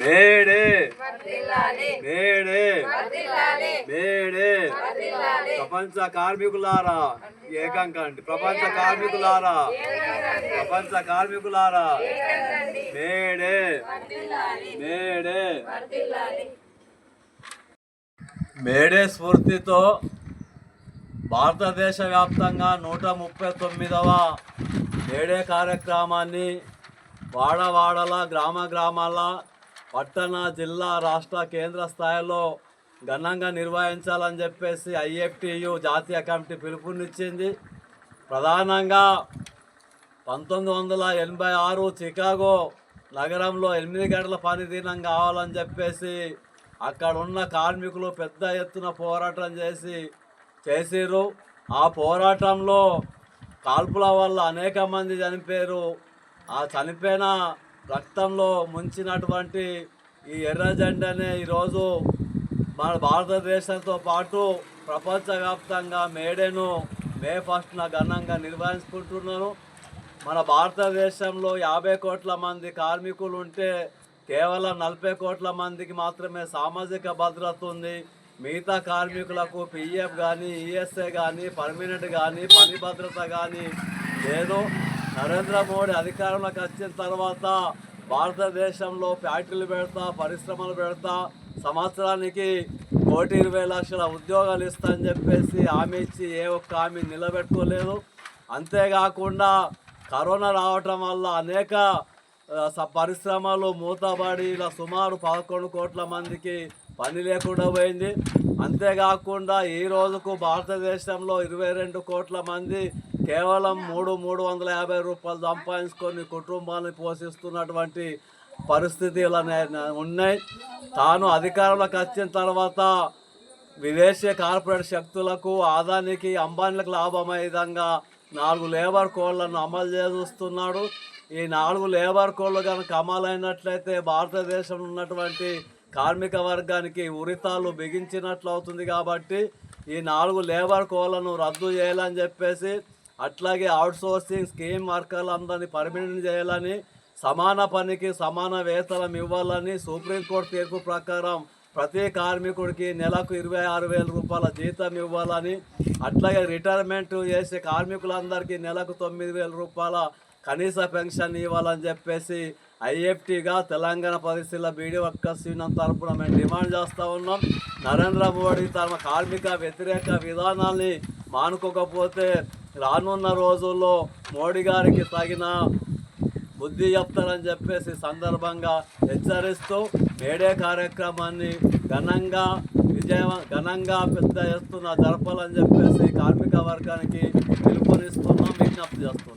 May Day. May Day. May Day. ప్రపంచ కార్మికులారా. ఏకం కండి ప్రపంచ కార్మికులారా. ప్రపంచ కార్మికులారా. మేడే. మేడే. మేడే స్ఫూర్తితో భారతదేశ వ్యాప్తంగా నూట ముప్పై తొమ్మిదవ మేడే కార్యక్రమాన్ని వాడవాడల గ్రామ గ్రామాల పట్టణ జిల్లా రాష్ట్ర కేంద్ర స్థాయిలో ఘనంగా నిర్వహించాలని చెప్పేసి ఐఎఫ్టియు జాతీయ కమిటీ పిలుపునిచ్చింది. ప్రధానంగా పంతొమ్మిది వందల ఎనభై ఆరు చికాగో నగరంలో ఎనిమిది గంటల పనిదినం కావాలని చెప్పేసి అక్కడ ఉన్న కార్మికులు పెద్ద ఎత్తున పోరాటం చేసి చేసిరు ఆ పోరాటంలో కాల్పుల వల్ల అనేక మంది చనిపోయారు. ఆ చనిపోయిన రక్తంలో ముంచినటువంటి ఈ ఎర్ర జెండానే ఈరోజు మన భారతదేశంతో పాటు ప్రపంచవ్యాప్తంగా మేడేను మే ఫస్ట్న ఘనంగా నిర్వహించుకుంటున్నాను మన భారతదేశంలో యాభై కోట్ల మంది కార్మికులు ఉంటే కేవలం నలభై కోట్ల మందికి మాత్రమే సామాజిక భద్రత ఉంది. మిగతా కార్మికులకు పిఎఫ్ కానీ ఈఎస్ఐ కానీ పర్మనెంట్ కానీ పని భద్రత కానీ లేదు. నరేంద్ర మోడీ అధికారంలోకి వచ్చిన తర్వాత భారతదేశంలో ఫ్యాక్టరీలు పెడతా పరిశ్రమలు పెడతా సంవత్సరానికి కోటి ఇరవై లక్షల ఉద్యోగాలు ఇస్తా అని చెప్పేసి హామీ ఇచ్చి ఏ ఒక్క హామీ నిలబెట్టుకోలేదు. అంతేకాకుండా కరోనా రావటం వల్ల అనేక స- పరిశ్రమలు మూతబడి ఇలా సుమారు పదకొండు కోట్ల మందికి పని లేకుండా పోయింది. అంతేకాకుండా ఈ రోజుకు భారతదేశంలో ఇరవై రెండు కోట్ల మంది కేవలం మూడు మూడు వందల యాభై రూపాయలు సంపాదించుకొని కుటుంబాన్ని పోషిస్తున్నటువంటి పరిస్థితులు అనే- ఉన్నాయి. తాను అధికారంలోకి వచ్చిన తర్వాత విదేశీ కార్పొరేట్ శక్తులకు ఆదానికి అంబానీలకు లాభమయ్యే విధంగా నాలుగు లేబర్ కోడ్లను అమలు చేస్తున్నాడు. ఈ నాలుగు లేబర్ కోడ్లు కనుక అమలైనట్లయితే భారతదేశంలో ఉన్నటువంటి కార్మిక వర్గానికి ఉరితాలు బిగించినట్లు అవుతుంది కాబట్టి ఈ నాలుగు లేబర్ కోళ్ళను రద్దు చేయాలని చెప్పేసి అట్లాగే అవుట్ సోర్సింగ్ స్కీమ్ వర్కర్లందరినీ పర్మినెంట్ చేయాలని సమాన పనికి సమాన వేతనం ఇవ్వాలని సుప్రీంకోర్టు తీర్పు ప్రకారం ప్రతి కార్మికుడికి నెలకు ఇరవై ఆరు వేల రూపాయల జీతం ఇవ్వాలని అట్లాగే రిటైర్మెంట్ చేసే కార్మికులందరికీ నెలకు తొమ్మిది వేల రూపాయల కనీస పెన్షన్ ఇవ్వాలని చెప్పేసి ఐఎఫ్టీగా తెలంగాణ పరిస్థితుల బీడీ వర్కర్స్ యూనియన్ తరపున మేము డిమాండ్ చేస్తూ ఉన్నాం. నరేంద్ర మోడీ తమ కార్మిక వ్యతిరేక విధానాల్ని మానుకోకపోతే రానున్న రోజుల్లో మోడీ గారికి తగిన బుద్ధి చెప్తారని చెప్పేసి సందర్భంగా హెచ్చరిస్తూ మేడే కార్యక్రమాన్ని ఘనంగా విజయ ఘనంగా పెద్ద ఎత్తున జరపాలని చెప్పేసి కార్మిక వర్గానికి పిలుపునిస్తున్నాం విజ్ఞప్తి చేస్తున్నాం.